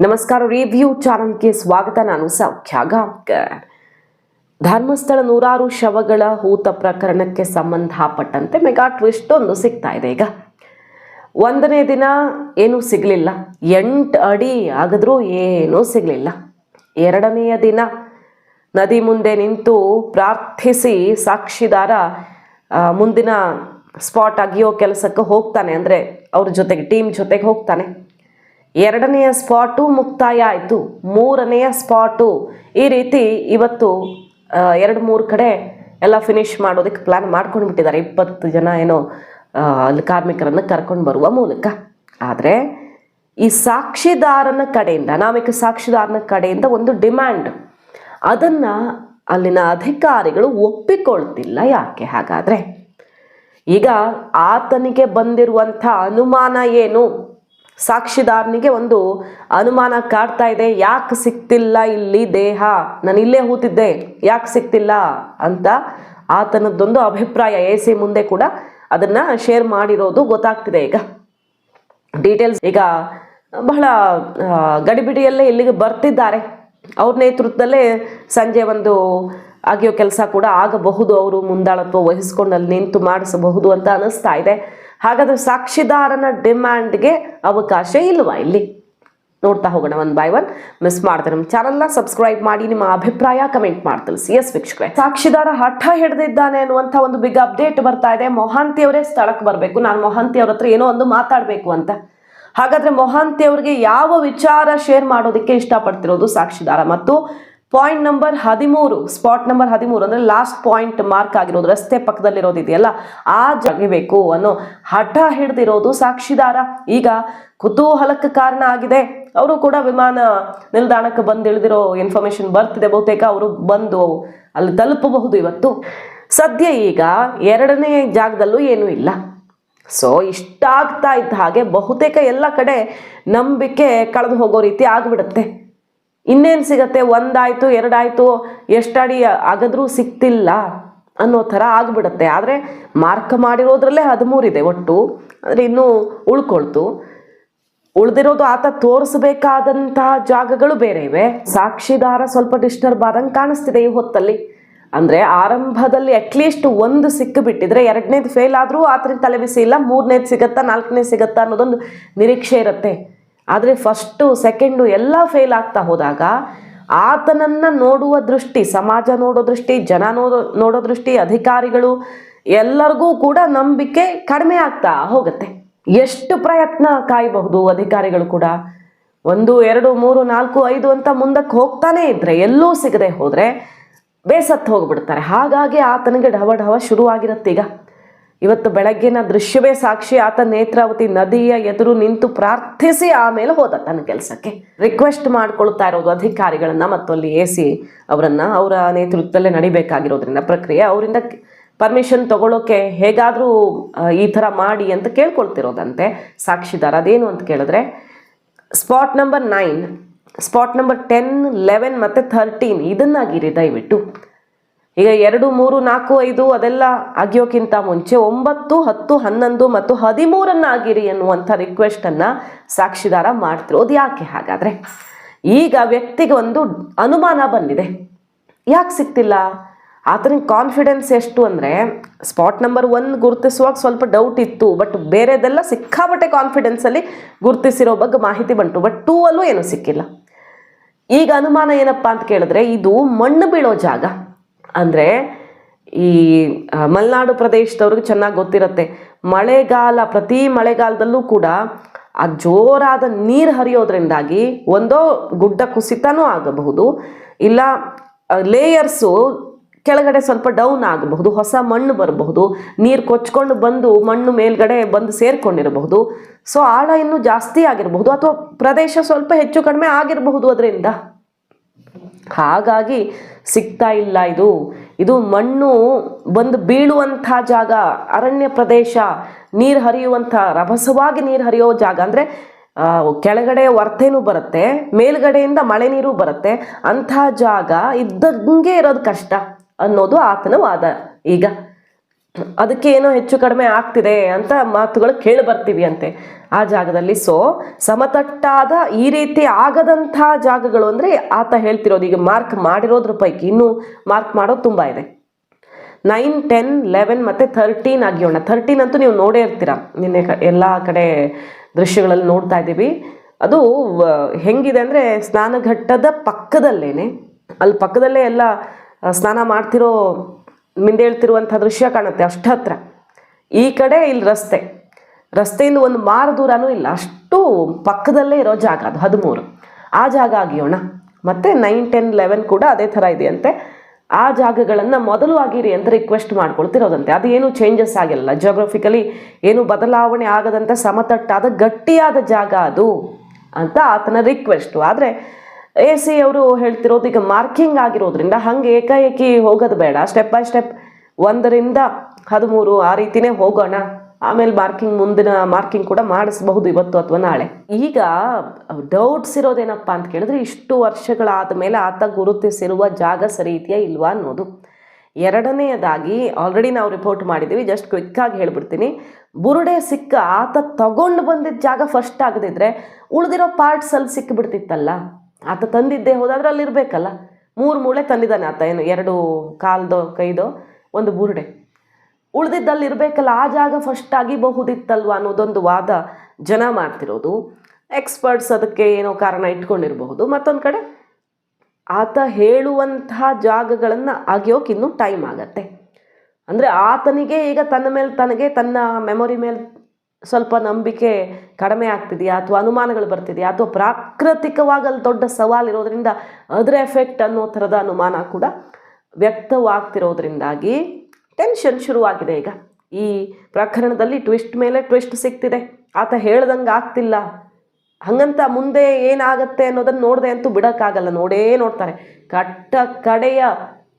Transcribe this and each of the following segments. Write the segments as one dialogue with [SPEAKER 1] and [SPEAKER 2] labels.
[SPEAKER 1] ನಮಸ್ಕಾರ ರಿವ್ಯೂ ಚಾನಲ್ಗೆ ಸ್ವಾಗತ. ನಾನು ಸೌಖ್ಯ ಗಾಂವ್ಕರ್ ಧರ್ಮಸ್ಥಳ ನೂರಾರು ಶವಗಳ ಹೂತ ಪ್ರಕರಣಕ್ಕೆ ಸಂಬಂಧಪಟ್ಟಂತೆ ಮೆಗಾ ಟ್ವಿಸ್ಟ್ ಒಂದು ಸಿಗ್ತಾ ಇದೆ ಈಗ. ಒಂದನೇ ದಿನ ಏನೂ ಸಿಗಲಿಲ್ಲ. ಎಂಟು ಅಡಿ ಆಗಿದ್ರೂ ಏನೂ ಸಿಗಲಿಲ್ಲ. ಎರಡನೆಯ ದಿನ ನದಿ ಮುಂದೆ ನಿಂತು ಪ್ರಾರ್ಥಿಸಿ ಸಾಕ್ಷಿದಾರ ಮುಂದಿನ ಸ್ಪಾಟ್ ಅಗಿಯೋ ಕೆಲಸಕ್ಕೆ ಹೋಗ್ತಾನೆ. ಅಂದರೆ ಅವ್ರ ಜೊತೆಗೆ, ಟೀಮ್ ಜೊತೆಗೆ ಹೋಗ್ತಾನೆ. ಎರಡನೆಯ ಸ್ಪಾಟು ಮುಕ್ತಾಯ ಆಯಿತು. ಮೂರನೆಯ ಸ್ಪಾಟು ಈ ರೀತಿ ಇವತ್ತು ಎರಡು ಮೂರು ಕಡೆ ಎಲ್ಲ ಫಿನಿಶ್ ಮಾಡೋದಕ್ಕೆ ಪ್ಲ್ಯಾನ್ ಮಾಡ್ಕೊಂಡು ಬಿಟ್ಟಿದ್ದಾರೆ. ಇಪ್ಪತ್ತು ಜನ ಏನೋ ಅಲ್ಲಿ ಕಾರ್ಮಿಕರನ್ನು ಕರ್ಕೊಂಡು ಬರುವ ಮೂಲಕ. ಆದರೆ ಈ ಸಾಕ್ಷಿದಾರನ ಕಡೆಯಿಂದ ನಾವೀಗ ಸಾಕ್ಷಿದಾರನ ಕಡೆಯಿಂದ ಒಂದು ಡಿಮ್ಯಾಂಡ್ ಅದನ್ನು ಅಲ್ಲಿನ ಅಧಿಕಾರಿಗಳು ಒಪ್ಪಿಕೊಳ್ತಿಲ್ಲ ಯಾಕೆ ಹಾಗಾದರೆ? ಈಗ ಆತನಿಗೆ ಬಂದಿರುವಂಥ ಅನುಮಾನ ಏನು? ಸಾಕ್ಷಿದಾರನಿಗೆ ಒಂದು ಅನುಮಾನ ಕಾಡ್ತಾ ಇದೆ, ಯಾಕೆ ಸಿಕ್ತಿಲ್ಲ ಇಲ್ಲಿ ದೇಹ? ನಾನು ಇಲ್ಲೇ ಹೂತಿದ್ದೆ ಯಾಕೆ ಸಿಕ್ತಿಲ್ಲ ಅಂತ ಆತನದ್ದೊಂದು ಅಭಿಪ್ರಾಯ ಎ ಸಿ ಮುಂದೆ ಕೂಡ ಅದನ್ನು ಶೇರ್ ಮಾಡಿರೋದು ಗೊತ್ತಾಗ್ತಿದೆ ಈಗ. ಡೀಟೇಲ್ಸ್ ಈಗ ಬಹಳ ಗಡಿಬಿಡಿಯಲ್ಲೇ ಇಲ್ಲಿಗೆ ಬರ್ತಿದ್ದಾರೆ. ಅವ್ರ ನೇತೃತ್ವದಲ್ಲೇ ಸಂಜೆ ಒಂದು ಆಗಿಯೋ ಕೆಲಸ ಕೂಡ ಆಗಬಹುದು, ಅವರು ಮುಂದಾಳತ್ವ ವಹಿಸ್ಕೊಂಡು ಅಲ್ಲಿ ನಿಂತು ಮಾಡಿಸಬಹುದು ಅಂತ ಅನಿಸ್ತಾ ಇದೆ. ಹಾಗಾದ್ರೆ ಸಾಕ್ಷಿದಾರನ ಡಿಮ್ಯಾಂಡ್ಗೆ ಅವಕಾಶ ಇಲ್ವಾ ಇಲ್ಲಿ? ನೋಡ್ತಾ ಹೋಗೋಣ ಒನ್ ಬೈ ಒನ್ ಮಿಸ್ ಮಾಡ್ತಾರೆ ನಮ್ಮ ಚಾನಲ್ನ ಸಬ್ಸ್ಕ್ರೈಬ್ ಮಾಡಿ, ನಿಮ್ಮ ಅಭಿಪ್ರಾಯ ಕಮೆಂಟ್ ಮಾಡಿ ತಿಳಿಸಿ ಎಸ್ ವೀಕ್ಷಕರೇ. ಸಾಕ್ಷಿದಾರ ಹಠ ಹಿಡಿದಿದ್ದಾನೆ ಅನ್ನುವಂಥ ಒಂದು ಬಿಗ್ ಅಪ್ಡೇಟ್ ಬರ್ತಾ ಇದೆ. ಮೊಹಾಂತಿ ಅವರೇ ಸ್ಥಳಕ್ಕೆ ಬರಬೇಕು. ನಾನು ಮೊಹಾಂತಿ ಅವ್ರ ಹತ್ರ ಏನೋ ಒಂದು ಮಾತಾಡಬೇಕು ಅಂತ. ಹಾಗಾದ್ರೆ ಮೊಹಾಂತಿ ಅವರಿಗೆ ಯಾವ ವಿಚಾರ ಶೇರ್ ಮಾಡೋದಕ್ಕೆ ಇಷ್ಟಪಡ್ತಿರೋದು ಸಾಕ್ಷಿದಾರ? ಮತ್ತು ಪಾಯಿಂಟ್ ನಂಬರ್ ಹದಿಮೂರು ಸ್ಪಾಟ್ ನಂಬರ್ ಹದಿಮೂರು ಅಂದ್ರೆ ಲಾಸ್ಟ್ ಪಾಯಿಂಟ್ ಮಾರ್ಕ್ ಆಗಿರೋದು, ರಸ್ತೆ ಪಕ್ಕದಲ್ಲಿರೋದು ಇದೆಯಲ್ಲ, ಆ ಜಗಿಬೇಕು ಅನ್ನೋ ಹಠ ಹಿಡ್ದಿರೋದು ಸಾಕ್ಷಿದಾರ. ಈಗ ಕುತೂಹಲಕ್ಕೆ ಕಾರಣ ಆಗಿದೆ. ಅವರು ಕೂಡ ವಿಮಾನ ನಿಲ್ದಾಣಕ್ಕೆ ಬಂದು ಇಳಿದಿರೋ ಇನ್ಫಾರ್ಮೇಶನ್ ಬರ್ತಿದೆ, ಬಹುತೇಕ ಅವರು ಬಂದು ಅಲ್ಲಿ ತಲುಪಬಹುದು ಇವತ್ತು. ಸದ್ಯ ಈಗ ಎರಡನೇ ಜಾಗದಲ್ಲೂ ಏನೂ ಇಲ್ಲ. ಸೊ ಇಷ್ಟಾಗ್ತಾ ಇದ್ದ ಹಾಗೆ ಬಹುತೇಕ ಎಲ್ಲ ಕಡೆ ನಂಬಿಕೆ ಕಳೆದು ಹೋಗೋ ರೀತಿ ಆಗಿಬಿಡುತ್ತೆ. ಇನ್ನೇನು ಸಿಗತ್ತೆ? ಒಂದಾಯಿತು, ಎರಡಾಯಿತು, ಎಷ್ಟಡಿ ಆಗದ್ರೂ ಸಿಕ್ತಿಲ್ಲ ಅನ್ನೋ ಥರ ಆಗ್ಬಿಡುತ್ತೆ. ಆದರೆ ಮಾರ್ಕ್ ಮಾಡಿರೋದ್ರಲ್ಲೇ ಹದಿಮೂರಿದೆ ಒಟ್ಟು. ಅಂದರೆ ಇನ್ನೂ ಉಳ್ಕೊಳ್ತು. ಉಳ್ದಿರೋದು ಆತ ತೋರಿಸಬೇಕಾದಂತಹ ಜಾಗಗಳು ಬೇರೆ ಇವೆ. ಸಾಕ್ಷಿದಾರ ಸ್ವಲ್ಪ ಡಿಸ್ಟರ್ಬ್ ಆದಂಗೆ ಕಾಣಿಸ್ತಿದೆ ಈ ಹೊತ್ತಲ್ಲಿ. ಅಂದರೆ ಆರಂಭದಲ್ಲಿ ಅಟ್ಲೀಸ್ಟ್ ಒಂದು ಸಿಕ್ಕಿಬಿಟ್ಟಿದ್ರೆ ಎರಡನೇದು ಫೇಲ್ ಆದರೂ ಆತನಿಗೆ ತಲೆಬಿಸಿ ಇಲ್ಲ, ಮೂರನೇದು ಸಿಗತ್ತಾ ನಾಲ್ಕನೇ ಸಿಗತ್ತಾ ಅನ್ನೋದೊಂದು ನಿರೀಕ್ಷೆ ಇರುತ್ತೆ. ಆದರೆ ಫಸ್ಟು ಸೆಕೆಂಡು ಎಲ್ಲ ಫೇಲ್ ಆಗ್ತಾ ಹೋದಾಗ ಆತನನ್ನು ನೋಡುವ ದೃಷ್ಟಿ, ಸಮಾಜ ನೋಡೋ ದೃಷ್ಟಿ, ಜನ ನೋಡೋ ನೋಡೋ ದೃಷ್ಟಿ, ಅಧಿಕಾರಿಗಳು ಎಲ್ಲರಿಗೂ ಕೂಡ ನಂಬಿಕೆ ಕಡಿಮೆ ಆಗ್ತಾ ಹೋಗುತ್ತೆ. ಎಷ್ಟು ಪ್ರಯತ್ನ ಕಾಯಬಹುದು ಅಧಿಕಾರಿಗಳು ಕೂಡ? ಒಂದು, ಎರಡು, ಮೂರು, ನಾಲ್ಕು, ಐದು ಅಂತ ಮುಂದಕ್ಕೆ ಹೋಗ್ತಾನೆ ಇದ್ರೆ, ಎಲ್ಲೂ ಸಿಗದೆ ಹೋದ್ರೆ ಬೇಸತ್ತು ಹೋಗ್ಬಿಡ್ತಾರೆ. ಹಾಗಾಗಿ ಆತನಿಗೆ ಢವ ಢವ ಶುರುವಾಗಿರುತ್ತೆ ಈಗ. ಇವತ್ತು ಬೆಳಗ್ಗಿನ ದೃಶ್ಯವೇ ಸಾಕ್ಷಿ. ಆತ ನೇತ್ರಾವತಿ ನದಿಯ ಎದುರು ನಿಂತು ಪ್ರಾರ್ಥಿಸಿ ಆಮೇಲೆ ಹೋದ ತನ್ನ ಕೆಲಸಕ್ಕೆ. ರಿಕ್ವೆಸ್ಟ್ ಮಾಡ್ಕೊಳ್ತಾ ಇರೋದು ಅಧಿಕಾರಿಗಳನ್ನ ಮತ್ತು ಅಲ್ಲಿ ಎ ಸಿ ಅವರನ್ನ. ಅವರ ನೇತೃತ್ವದಲ್ಲೇ ನಡಿಬೇಕಾಗಿರೋದ್ರಿಂದ ಪ್ರಕ್ರಿಯೆ. ಅವರಿಂದ ಪರ್ಮಿಷನ್ ತಗೊಳ್ಳೋಕೆ ಹೇಗಾದರೂ ಈ ಥರ ಮಾಡಿ ಅಂತ ಕೇಳ್ಕೊಳ್ತಿರೋದಂತೆ. ಸಾಕ್ಷಿದಾರ ಅದೇನು ಅಂತ ಕೇಳಿದ್ರೆ spot number nine spot number ten eleven ಮತ್ತು ಥರ್ಟೀನ್ ಇದನ್ನಾಗಿರಿ ದಯವಿಟ್ಟು. ಈಗ ಎರಡು, ಮೂರು, ನಾಲ್ಕು, ಐದು ಅದೆಲ್ಲ ಆಗ್ಯೋಕ್ಕಿಂತ ಮುಂಚೆ ಒಂಬತ್ತು, ಹತ್ತು, ಹನ್ನೊಂದು ಮತ್ತು ಹದಿಮೂರನ್ನ ಆಗಿರಿ ಅನ್ನುವಂಥ ರಿಕ್ವೆಸ್ಟನ್ನು ಸಾಕ್ಷಿದಾರ ಮಾಡ್ತಿರೋದು ಯಾಕೆ ಹಾಗಾದರೆ? ಈಗ ವ್ಯಕ್ತಿಗೆ ಒಂದು ಅನುಮಾನ ಬಂದಿದೆ. ಯಾಕೆ ಸಿಗ್ತಿಲ್ಲ? ಆತನ ಕಾನ್ಫಿಡೆನ್ಸ್ ಎಷ್ಟು ಅಂದರೆ ಸ್ಪಾಟ್ ನಂಬರ್ ಒನ್ ಗುರುತಿಸುವಾಗ ಸ್ವಲ್ಪ ಡೌಟ್ ಇತ್ತು ಬಟ್ ಬೇರೆದೆಲ್ಲ ಸಿಕ್ಕಾಪಟ್ಟೆ ಕಾನ್ಫಿಡೆನ್ಸಲ್ಲಿ ಗುರುತಿಸಿರೋ ಬಗ್ಗೆ ಮಾಹಿತಿ ಬಂತು ಬಟ್ ಟೂ ಅಲ್ಲೂ ಏನೂ ಸಿಕ್ಕಿಲ್ಲ. ಈಗ ಅನುಮಾನ ಏನಪ್ಪ ಅಂತ ಕೇಳಿದ್ರೆ ಇದು ಮಣ್ಣು ಬೀಳೋ ಜಾಗ. ಅಂದರೆ ಈ ಮಲೆನಾಡು ಪ್ರದೇಶದವ್ರಿಗೆ ಚೆನ್ನಾಗಿ ಗೊತ್ತಿರುತ್ತೆ. ಮಳೆಗಾಲ, ಪ್ರತಿ ಮಳೆಗಾಲದಲ್ಲೂ ಕೂಡ ಆ ಜೋರಾದ ನೀರು ಹರಿಯೋದ್ರಿಂದಾಗಿ ಒಂದೋ ಗುಡ್ಡ ಕುಸಿತನೂ ಆಗಬಹುದು, ಇಲ್ಲ ಲೇಯರ್ಸು ಕೆಳಗಡೆ ಸ್ವಲ್ಪ ಡೌನ್ ಆಗಬಹುದು, ಹೊಸ ಮಣ್ಣು ಬರಬಹುದು, ನೀರು ಕೊಚ್ಕೊಂಡು ಬಂದು ಮಣ್ಣು ಮೇಲ್ಗಡೆ ಬಂದು ಸೇರ್ಕೊಂಡಿರಬಹುದು. ಸೊ, ಆಳ ಇನ್ನೂ ಜಾಸ್ತಿ ಆಗಿರಬಹುದು, ಅಥವಾ ಪ್ರದೇಶ ಸ್ವಲ್ಪ ಹೆಚ್ಚು ಕಡಿಮೆ ಆಗಿರಬಹುದು ಅದರಿಂದ. ಹಾಗಾಗಿ ಸಿಗ್ತಾ ಇಲ್ಲ ಇದು. ಇದು ಮಣ್ಣು ಬಂದು ಬೀಳುವಂಥ ಜಾಗ, ಅರಣ್ಯ ಪ್ರದೇಶ, ನೀರು ಹರಿಯುವಂಥ, ರಭಸವಾಗಿ ನೀರು ಹರಿಯೋ ಜಾಗ ಅಂದರೆ ಕೆಳಗಡೆ ವರ್ತೇನೂ ಬರುತ್ತೆ, ಮೇಲ್ಗಡೆಯಿಂದ ಮಳೆ ನೀರು ಬರುತ್ತೆ, ಅಂಥ ಜಾಗ ಇದ್ದಂಗೆ ಇರೋದು ಕಷ್ಟ ಅನ್ನೋದು ಆತನ ವಾದ. ಈಗ ಅದಕ್ಕೆ ಏನೋ ಹೆಚ್ಚು ಕಡಿಮೆ ಆಗ್ತಿದೆ ಅಂತ ಮಾತುಗಳು ಕೇಳಿ ಬರ್ತೀವಿ ಅಂತೆ. ಆ ಜಾಗದಲ್ಲಿ ಸೊ ಸಮತಟ್ಟಾದ ಈ ರೀತಿ ಆಗದಂತಹ ಜಾಗಗಳು ಅಂದರೆ ಆತ ಹೇಳ್ತಿರೋದು, ಈಗ ಮಾರ್ಕ್ ಮಾಡಿರೋದ್ರ ಪೈಕಿ ಇನ್ನೂ ಮಾರ್ಕ್ ಮಾಡೋದು ತುಂಬ ಇದೆ. ನೈನ್ ಟೆನ್ ಲೆವೆನ್ ಮತ್ತು ಥರ್ಟೀನ್ ಆಗಿಯೋಣ. ಥರ್ಟೀನ್ ಅಂತೂ ನೀವು ನೋಡೇ ಇರ್ತೀರ. ನಿನ್ನೆ ಕ, ಎಲ್ಲ ಕಡೆ ದೃಶ್ಯಗಳಲ್ಲಿ ನೋಡ್ತಾ ಇದ್ದೀವಿ. ಅದು ಹೆಂಗಿದೆ ಅಂದರೆ ಸ್ನಾನಘಟ್ಟದ ಪಕ್ಕದಲ್ಲೇನೆ. ಅಲ್ಲಿ ಪಕ್ಕದಲ್ಲೇ ಎಲ್ಲ ಸ್ನಾನ ಮಾಡ್ತಿರೋ ಮಿಂದೇಳ್ತಿರುವಂಥ ದೃಶ್ಯ ಕಾಣುತ್ತೆ ಅಷ್ಟು ಈ ಕಡೆ ಇಲ್ಲಿ ರಸ್ತೆ. ರಸ್ತೆಯಿಂದ ಒಂದು ಮಾರು ದೂರನೂ ಇಲ್ಲ. ಅಷ್ಟು ಪಕ್ಕದಲ್ಲೇ ಇರೋ ಜಾಗ ಅದು, ಹದಿಮೂರು. ಆ ಜಾಗ ಆಗಿಯೋಣ. ಮತ್ತು ನೈನ್, ಟೆನ್, ಲೆವೆನ್ ಕೂಡ ಅದೇ ಥರ ಇದೆಯಂತೆ. ಆ ಜಾಗಗಳನ್ನು ಮೊದಲು ಆಗಿರಿ ಅಂತ ರಿಕ್ವೆಸ್ಟ್ ಮಾಡ್ಕೊಳ್ತಿರೋದಂತೆ. ಅದು ಏನು ಚೇಂಜಸ್ ಆಗಿಲ್ಲ. ಜೋಗ್ರಫಿಕಲಿ ಏನು ಬದಲಾವಣೆ ಆಗದಂಥ ಸಮತಟ್ಟಾದ ಗಟ್ಟಿಯಾದ ಜಾಗ ಅದು ಅಂತ ಆತನ ರಿಕ್ವೆಸ್ಟು ಆದರೆ ಎ ಸಿ ಅವರು ಹೇಳ್ತಿರೋದು ಈಗ ಮಾರ್ಕಿಂಗ್ ಆಗಿರೋದ್ರಿಂದ ಹಂಗೆ ಏಕಾಏಕಿ ಹೋಗೋದು ಬೇಡ. ಸ್ಟೆಪ್ ಬೈ ಸ್ಟೆಪ್ ಒಂದರಿಂದ ಹದಿಮೂರು ಆ ರೀತಿನೇ ಹೋಗೋಣ. ಆಮೇಲೆ ಮಾರ್ಕಿಂಗ್ ಮುಂದಿನ ಮಾರ್ಕಿಂಗ್ ಕೂಡ ಮಾಡಿಸಬಹುದು ಇವತ್ತು ಅಥವಾ ನಾಳೆ. ಈಗ ಡೌಟ್ಸ್ ಇರೋದೇನಪ್ಪ ಅಂತ ಕೇಳಿದ್ರೆ ಇಷ್ಟು ವರ್ಷಗಳಾದ ಮೇಲೆ ಆತ ಗುರುತಿಸಿರುವ ಜಾಗ ಸರಿ ಇದೆಯಾ ಇಲ್ವಾ ಅನ್ನೋದು. ಎರಡನೆಯದಾಗಿ ಆಲ್ರೆಡಿ ನಾವು ರಿಪೋರ್ಟ್ ಮಾಡಿದ್ದೀವಿ. ಜಸ್ಟ್ ಕ್ವಿಕ್ಕಾಗಿ ಹೇಳ್ಬಿಡ್ತೀನಿ. ಬುರುಡೆ ಸಿಕ್ಕ ಆತ ತಗೊಂಡು ಬಂದಿದ್ದ ಜಾಗ ಫಸ್ಟ್ ಆಗದಿದ್ರೆ ಉಳಿದಿರೋ ಪಾರ್ಟ್ಸಲ್ಲಿ ಸಿಕ್ಕಿಬಿಡ್ತಿತ್ತಲ್ಲ ಆತ ತಂದಿದ್ದೇ ಹೋದಾದ್ರೆ ಅಲ್ಲಿ ಇರಬೇಕಲ್ಲ. ಮೂರು ಮೂಳೆ ತಂದಿದ್ದಾನೆ ಆತ, ಏನು, ಎರಡು ಕಾಲ್ದೋ, ಕೈದೋ, ಒಂದು ಬುರುಡೆ. ಉಳಿದಿದ್ದಲ್ಲಿ ಇರಬೇಕಲ್ಲ, ಆ ಜಾಗ ಫಸ್ಟ್ ಆಗಿಬಹುದಿತ್ತಲ್ವ ಅನ್ನೋದೊಂದು ವಾದ ಜನ ಮಾಡ್ತಿರೋದು. ಎಕ್ಸ್ಪರ್ಟ್ಸ್ ಅದಕ್ಕೆ ಏನೋ ಕಾರಣ ಇಟ್ಕೊಂಡಿರಬಹುದು. ಮತ್ತೊಂದು ಕಡೆ, ಆತ ಹೇಳುವಂತಹ ಜಾಗಗಳನ್ನು ಅಗಿಯೋಕೆ ಇನ್ನೂ ಟೈಮ್ ಆಗತ್ತೆ. ಅಂದರೆ ಆತನಿಗೆ ಈಗ ತನ್ನ ಮೇಲೆ ತನಗೆ ತನ್ನ ಮೆಮೊರಿ ಮೇಲೆ ಸ್ವಲ್ಪ ನಂಬಿಕೆ ಕಡಿಮೆ ಆಗ್ತಿದೆಯಾ ಅಥವಾ ಅನುಮಾನಗಳು ಬರ್ತಿದೆಯಾ ಅಥವಾ ಪ್ರಾಕೃತಿಕವಾಗಿ ಅಲ್ಲಿ ದೊಡ್ಡ ಸವಾಲು ಇರೋದ್ರಿಂದ ಅದರ ಎಫೆಕ್ಟ್ ಅನ್ನೋ ಥರದ ಅನುಮಾನ ಕೂಡ ವ್ಯಕ್ತವಾಗ್ತಿರೋದ್ರಿಂದಾಗಿ ಟೆನ್ಷನ್ ಶುರುವಾಗಿದೆ ಈಗ. ಈ ಪ್ರಕರಣದಲ್ಲಿ ಟ್ವಿಸ್ಟ್ ಮೇಲೆ ಟ್ವಿಸ್ಟ್ ಸಿಗ್ತಿದೆ. ಆತ ಹೇಳ್ದಂಗೆ ಆಗ್ತಿಲ್ಲ. ಹಂಗಂತ ಮುಂದೆ ಏನಾಗತ್ತೆ ಅನ್ನೋದನ್ನು ನೋಡದೆ ಅಂತೂ ಬಿಡೋಕ್ಕಾಗಲ್ಲ. ನೋಡೇ ನೋಡ್ತಾರೆ. ಕಟ್ಟ ಕಡೆಯ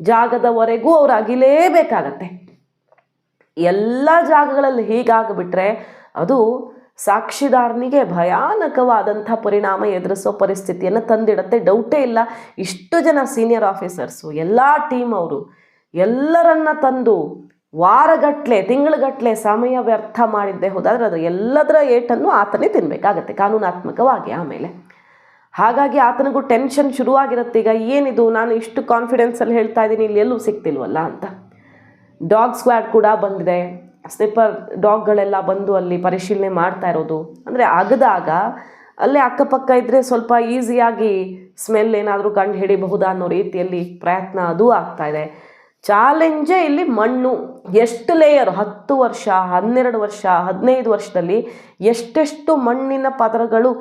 [SPEAKER 1] ಜಾಗದವರೆಗೂ ಅವ್ರು ಅಗಿಲೇಬೇಕಾಗತ್ತೆ. ಎಲ್ಲ ಜಾಗಗಳಲ್ಲಿ ಹೀಗಾಗ್ಬಿಟ್ರೆ ಅದು ಸಾಕ್ಷಿದಾರನಿಗೆ ಭಯಾನಕವಾದಂಥ ಪರಿಣಾಮ ಎದುರಿಸೋ ಪರಿಸ್ಥಿತಿಯನ್ನು ತಂದಿಡತ್ತೆ. ಡೌಟೇ ಇಲ್ಲ. ಇಷ್ಟು ಜನ ಸೀನಿಯರ್ ಆಫೀಸರ್ಸು ಎಲ್ಲ ಟೀಮ್ ಅವರು, ಎಲ್ಲರನ್ನ ತಂದು ವಾರಗಟ್ಟಲೆ ತಿಂಗಳುಗಟ್ಟಲೆ ಸಮಯ ವ್ಯರ್ಥ ಮಾಡಿದ್ದೆ ಹೋದಾದ್ರೆ ಅದು ಎಲ್ಲದರ ಏಟನ್ನು ಆತನೇ ತಿನ್ನಬೇಕಾಗತ್ತೆ ಕಾನೂನಾತ್ಮಕವಾಗಿ ಆಮೇಲೆ. ಹಾಗಾಗಿ ಆತನಿಗೂ ಟೆನ್ಷನ್ ಶುರುವಾಗಿರುತ್ತೆ. ಈಗ ಏನಿದು? ನಾನು ಇಷ್ಟು ಕಾನ್ಫಿಡೆನ್ಸಲ್ಲಿ ಹೇಳ್ತಾ ಇದ್ದೀನಿ, ಇಲ್ಲಿ ಎಲ್ಲೂ ಸಿಗ್ತಿಲ್ವಲ್ಲ ಅಂತ. ಡಾಗ್ ಸ್ಕ್ವಾಡ್ ಕೂಡ ಬಂದಿದೆ. ಸ್ನಿಪ್ಪರ್ ಡಾಗ್ಗಳೆಲ್ಲ ಬಂದು ಅಲ್ಲಿ ಪರಿಶೀಲನೆ ಮಾಡ್ತಾ ಇರೋದು. ಅಂದರೆ ಅಗದಾಗ ಅಲ್ಲೇ ಅಕ್ಕಪಕ್ಕ ಇದ್ದರೆ ಸ್ವಲ್ಪ ಈಸಿಯಾಗಿ ಸ್ಮೆಲ್ ಏನಾದರೂ ಕಂಡು ಹಿಡಿಬಹುದಾ ಅನ್ನೋ ರೀತಿಯಲ್ಲಿ ಪ್ರಯತ್ನ ಅದು ಆಗ್ತಾ ಇದೆ. ಚಾಲೆಂಜೇ ಇಲ್ಲಿ ಮಣ್ಣು. ಎಷ್ಟು ಲೇಯರ್ ಹತ್ತು ವರ್ಷ, ಹನ್ನೆರಡು ವರ್ಷ, ಹದಿನೈದು ವರ್ಷದಲ್ಲಿ ಎಷ್ಟೆಷ್ಟು ಮಣ್ಣಿನ ಪದರಗಳು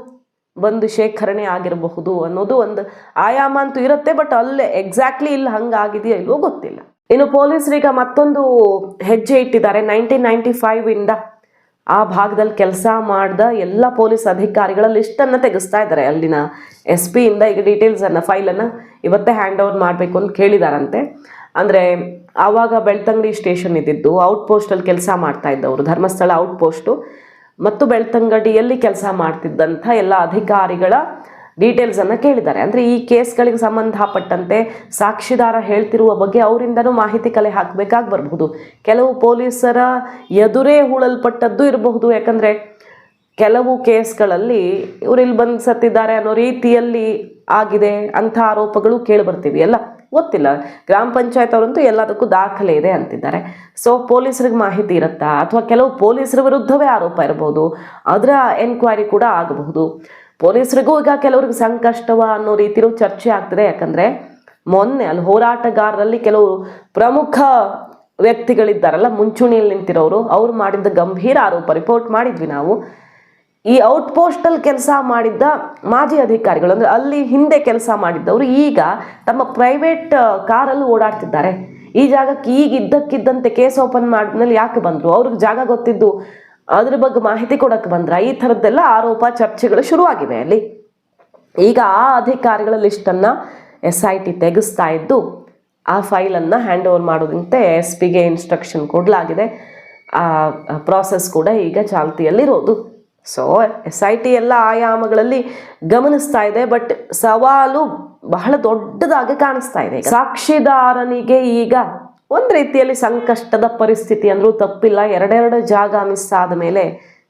[SPEAKER 1] ಬಂದು ಶೇಖರಣೆ ಆಗಿರಬಹುದು ಅನ್ನೋದು ಒಂದು ಆಯಾಮ ಅಂತೂ ಇರುತ್ತೆ ಬಟ್ ಅಲ್ಲೇ ಎಕ್ಸಾಕ್ಟ್ಲಿ ಇಲ್ಲಿ ಹಂಗಾಗಿದೆಯೋ ಇಲ್ಲೋ ಗೊತ್ತಿಲ್ಲ. ಇನ್ನು ಪೊಲೀಸರೀಗ ಮತ್ತೊಂದು ಹೆಜ್ಜೆ ಇಟ್ಟಿದ್ದಾರೆ. ನೈನ್ಟೀನ್ ನೈಂಟಿ ಫೈವ್ ಇಂದ ಆ ಭಾಗದಲ್ಲಿ ಕೆಲಸ ಮಾಡಿದ ಎಲ್ಲ ಪೊಲೀಸ್ ಅಧಿಕಾರಿಗಳ ಲಿಸ್ಟನ್ನು ತೆಗೆಸ್ತಾ ಇದ್ದಾರೆ. ಅಲ್ಲಿನ ಎಸ್ ಪಿಯಿಂದ ಈಗ ಫೈಲ್ ಫೈಲನ್ನು ಇವತ್ತೇ ಹ್ಯಾಂಡ್ ಓವರ್ ಮಾಡಬೇಕು ಅಂತ ಕೇಳಿದಾರಂತೆ. ಅಂದರೆ ಆವಾಗ ಬೆಳ್ತಂಗಡಿ ಸ್ಟೇಷನ್ ಇದ್ದಿದ್ದು ಔಟ್ ಪೋಸ್ಟಲ್ಲಿ ಕೆಲಸ ಮಾಡ್ತಾ ಇದ್ದವರು, ಧರ್ಮಸ್ಥಳ ಔಟ್ ಪೋಸ್ಟು ಮತ್ತು ಬೆಳ್ತಂಗಡಿಯಲ್ಲಿ ಕೆಲಸ ಮಾಡ್ತಿದ್ದಂಥ ಎಲ್ಲ ಅಧಿಕಾರಿಗಳ ಡೀಟೇಲ್ಸನ್ನು ಕೇಳಿದ್ದಾರೆ. ಅಂದರೆ ಈ ಕೇಸ್ಗಳಿಗೆ ಸಂಬಂಧಪಟ್ಟಂತೆ ಸಾಕ್ಷಿದಾರ ಹೇಳ್ತಿರುವ ಬಗ್ಗೆ ಅವರಿಂದನೂ ಮಾಹಿತಿ ಕಲೆ ಹಾಕಬೇಕಾಗಿ ಬರಬಹುದು. ಕೆಲವು ಪೊಲೀಸರ ಎದುರೇ ಹೂಳಲ್ಪಟ್ಟದ್ದು ಇರಬಹುದು. ಯಾಕಂದರೆ ಕೆಲವು ಕೇಸ್ಗಳಲ್ಲಿ ಇವರು ಇಲ್ಲಿ ಬಂದು ಸತ್ತಿದ್ದಾರೆ ಅನ್ನೋ ರೀತಿಯಲ್ಲಿ ಆಗಿದೆ ಅಂಥ ಆರೋಪಗಳು ಕೇಳಿಬರ್ತೀವಿ ಎಲ್ಲ ಗೊತ್ತಿಲ್ಲ. ಗ್ರಾಮ ಪಂಚಾಯತ್ ಅವರಂತೂ ಎಲ್ಲದಕ್ಕೂ ದಾಖಲೆ ಇದೆ ಅಂತಿದ್ದಾರೆ. ಸೊ ಪೊಲೀಸರಿಗೆ ಮಾಹಿತಿ ಇರುತ್ತಾ? ಅಥವಾ ಕೆಲವು ಪೊಲೀಸರ ವಿರುದ್ಧವೇ ಆರೋಪ ಇರಬಹುದು? ಅದರ ಎನ್ಕ್ವೈರಿ ಕೂಡ ಆಗಬಹುದು. ಪೊಲೀಸರಿಗೂ ಈಗ ಕೆಲವ್ರಿಗೆ ಸಂಕಷ್ಟವ ಅನ್ನೋ ರೀತಿಲೂ ಚರ್ಚೆ ಆಗ್ತಿದೆ. ಯಾಕಂದರೆ, ಮೊನ್ನೆ ಅಲ್ಲಿ ಹೋರಾಟಗಾರರಲ್ಲಿ ಕೆಲವು ಪ್ರಮುಖ ವ್ಯಕ್ತಿಗಳಿದ್ದಾರಲ್ಲ, ಮುಂಚೂಣಿಯಲ್ಲಿ ನಿಂತಿರೋರು, ಅವ್ರು ಮಾಡಿದ್ದ ಗಂಭೀರ ಆರೋಪ ರಿಪೋರ್ಟ್ ಮಾಡಿದ್ವಿ ನಾವು. ಈ ಔಟ್ ಪೋಸ್ಟಲ್ಲಿ ಕೆಲಸ ಮಾಡಿದ್ದ ಮಾಜಿ ಅಧಿಕಾರಿಗಳು, ಅಂದರೆ ಅಲ್ಲಿ ಹಿಂದೆ ಕೆಲಸ ಮಾಡಿದ್ದವರು ಈಗ ತಮ್ಮ ಪ್ರೈವೇಟ್ ಕಾರಲ್ಲಿ ಓಡಾಡ್ತಿದ್ದಾರೆ. ಈ ಜಾಗಕ್ಕೆ ಈಗ ಇದ್ದಕ್ಕಿದ್ದಂತೆ ಕೇಸ್ ಓಪನ್ ಮಾಡಿದ್ಮೇಲೆ ಯಾಕೆ ಬಂದರು? ಅವ್ರಿಗೆ ಜಾಗ ಗೊತ್ತಿದ್ದು, ಅದ್ರ ಬಗ್ಗೆ ಮಾಹಿತಿ ಕೊಡಕ್ಕೆ ಬಂದ್ರ? ಈ ಥರದ್ದೆಲ್ಲ ಆರೋಪ, ಚರ್ಚೆಗಳು ಶುರುವಾಗಿವೆ ಅಲ್ಲಿ. ಈಗ ಆ ಅಧಿಕಾರಿಗಳ ಲಿಸ್ಟನ್ನು ಎಸ್ ಐ ಟಿ ತೆಗೆಸ್ತಾ ಇದ್ದು, ಆ ಫೈಲನ್ನು ಹ್ಯಾಂಡ್ ಓವರ್ ಮಾಡೋದಂತೆ ಎಸ್ ಪಿಗೆ ಇನ್ಸ್ಟ್ರಕ್ಷನ್ ಕೊಡಲಾಗಿದೆ. ಆ ಪ್ರಾಸೆಸ್ ಕೂಡ ಈಗ ಚಾಲ್ತಿಯಲ್ಲಿರೋದು. ಸೊ ಎಸ್ ಐ ಟಿ ಎಲ್ಲ ಆಯಾಮಗಳಲ್ಲಿ ಗಮನಿಸ್ತಾ ಇದೆ ಬಟ್ ಸವಾಲು ಬಹಳ ದೊಡ್ಡದಾಗಿ ಕಾಣಿಸ್ತಾ ಇದೆ. ಸಾಕ್ಷಿದಾರನಿಗೆ ಈಗ ಒಂದು ರೀತಿಯಲ್ಲಿ ಸಂಕಷ್ಟದ ಪರಿಸ್ಥಿತಿ ಅಂದರೂ ತಪ್ಪಿಲ್ಲ. ಎರಡೆರಡು ಜಾಗ ಮಿಸ್ ಆದ ಮೇಲೆ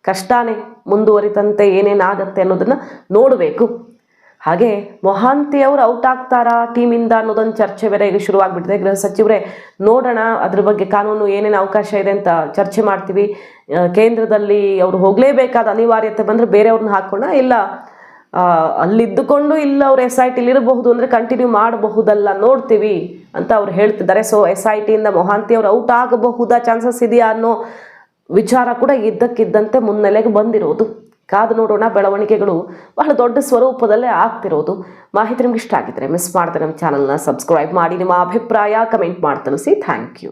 [SPEAKER 1] ಕಷ್ಟನೇ ಮುಂದುವರಿತಂತೆ ಏನೇನಾಗತ್ತೆ ಅನ್ನೋದನ್ನು ನೋಡಬೇಕು. ಹಾಗೆ ಮೊಹಾಂತಿ ಅವರು ಔಟ್ ಆಗ್ತಾರಾ ಟೀಮಿಂದ ಅನ್ನೋದೊಂದು ಚರ್ಚೆ ಬೇರೆ ಈಗ ಶುರುವಾಗ್ಬಿಟ್ಟಿದೆ. ಗೃಹ ಸಚಿವರೇ, ನೋಡೋಣ ಅದ್ರ ಬಗ್ಗೆ ಕಾನೂನು ಏನೇನು ಅವಕಾಶ ಇದೆ ಅಂತ ಚರ್ಚೆ ಮಾಡ್ತೀವಿ. ಕೇಂದ್ರದಲ್ಲಿ ಅವರು ಹೋಗಲೇಬೇಕಾದ ಅನಿವಾರ್ಯತೆ ಬಂದರೆ ಬೇರೆಯವ್ರನ್ನ ಹಾಕೋಣ ಇಲ್ಲ ಅಲ್ಲಿದ್ದುಕೊಂಡು ಇಲ್ಲ ಅವ್ರು ಎಸ್ ಐ ಟಿಲಿ ಇರಬಹುದು ಅಂದರೆ ಕಂಟಿನ್ಯೂ ಮಾಡಬಹುದಲ್ಲ, ನೋಡ್ತೀವಿ ಅಂತ ಅವ್ರು ಹೇಳ್ತಿದ್ದಾರೆ. ಸೊ ಎಸ್ ಐ ಟಿಯಿಂದ ಮೊಹಾಂತಿ ಅವರು ಔಟ್ ಆಗಬಹುದಾ ಚಾನ್ಸಸ್ ಇದೆಯಾ ಅನ್ನೋ ವಿಚಾರ ಕೂಡ ಇದ್ದಕ್ಕಿದ್ದಂತೆ ಮುನ್ನೆಲೆಗೆ ಬಂದಿರೋದು. ಕಾದು ನೋಡೋಣ, ಬೆಳವಣಿಗೆಗಳು ಬಹಳ ದೊಡ್ಡ ಸ್ವರೂಪದಲ್ಲೇ ಆಗ್ತಿರೋದು. ಮಾಹಿತಿ ನಿಮ್ಗೆ ಇಷ್ಟ ಆಗಿದ್ರೆ ಮಿಸ್ ಮಾಡ್ತಾರೆ ನಮ್ಮ ಚಾನಲ್ನ ಸಬ್ಸ್ಕ್ರೈಬ್ ಮಾಡಿ, ನಿಮ್ಮ ಅಭಿಪ್ರಾಯ ಕಮೆಂಟ್ ಮಾಡಿ ಥ್ಯಾಂಕ್ ಯು